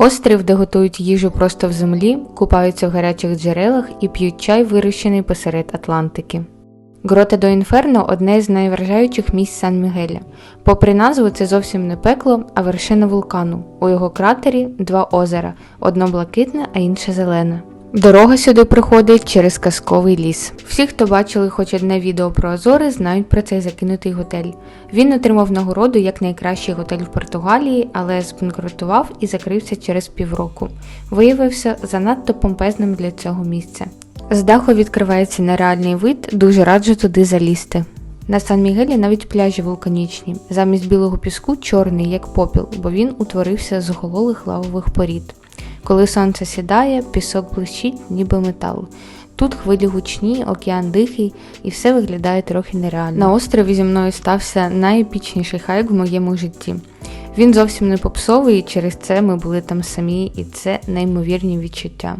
Острів, де готують їжу просто в землі, купаються в гарячих джерелах і п'ють чай, вирощений посеред Атлантики. Грота до Інферно одне з найвражаючих місць Сан-Мігеля. Попри назву, це зовсім не пекло, а вершина вулкану. У його кратері два озера: одно блакитне, а інше зелене. Дорога сюди проходить через казковий ліс. Всі, хто бачили хоч одне відео про Азори, знають про цей закинутий готель. Він отримав нагороду як найкращий готель в Португалії, але збанкрутував і закрився через півроку. Виявився занадто помпезним для цього місця. З даху відкривається нереальний вид, дуже раджу туди залізти. На Сан-Мігелі навіть пляжі вулканічні. Замість білого піску чорний, як попіл, бо він утворився з гололих лавових порід. Коли сонце сідає, пісок блищить, ніби метал. Тут хвилі гучні, океан дихий, і все виглядає трохи нереально. На острові зі мною стався найепічніший хайк в моєму житті. Він зовсім не попсовий, і через це ми були там самі, і це неймовірні відчуття.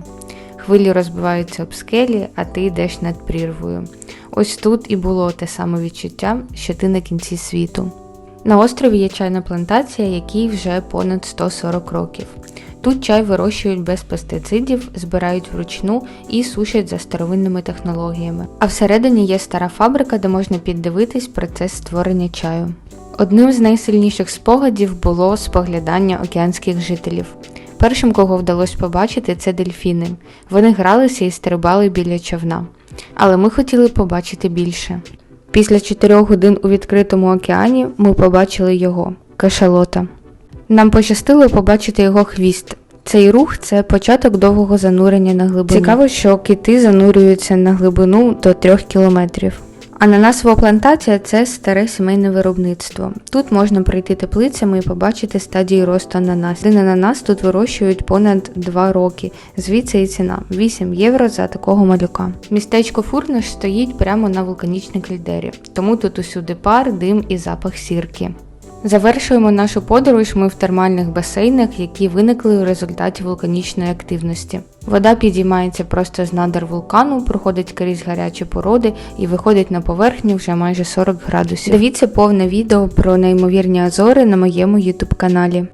Хвилі розбиваються об скелі, а ти йдеш над прірвою. Ось тут і було те саме відчуття, що ти на кінці світу. На острові є чайна плантація, якій вже понад 140 років. Тут чай вирощують без пестицидів, збирають вручну і сушать за старовинними технологіями. А всередині є стара фабрика, де можна піддивитись процес створення чаю. Одним з найсильніших спогадів було споглядання океанських жителів. Першим, кого вдалося побачити, це дельфіни. Вони гралися і стрибали біля човна. Але ми хотіли побачити більше. Після чотирьох годин у відкритому океані ми побачили його кашалота. Нам пощастило побачити його хвіст. Цей рух це початок довгого занурення на глибину. Цікаво, що кити занурюються на глибину до 3 кілометрів. Ананасова плантація це старе сімейне виробництво. Тут можна пройти теплицями і побачити стадії росту ананас. Один ананас тут вирощують понад 2 роки. Звідси і ціна 8 євро за такого малюка. Містечко Фурнеш стоїть прямо на вулканічній кальдері, тому тут усюди пар, дим і запах сірки. Завершуємо нашу подорож ми в термальних басейнах, які виникли у результаті вулканічної активності. Вода підіймається просто з надр вулкану, проходить крізь гарячі породи і виходить на поверхню вже майже 40 градусів. Дивіться повне відео про неймовірні азори на моєму YouTube каналі.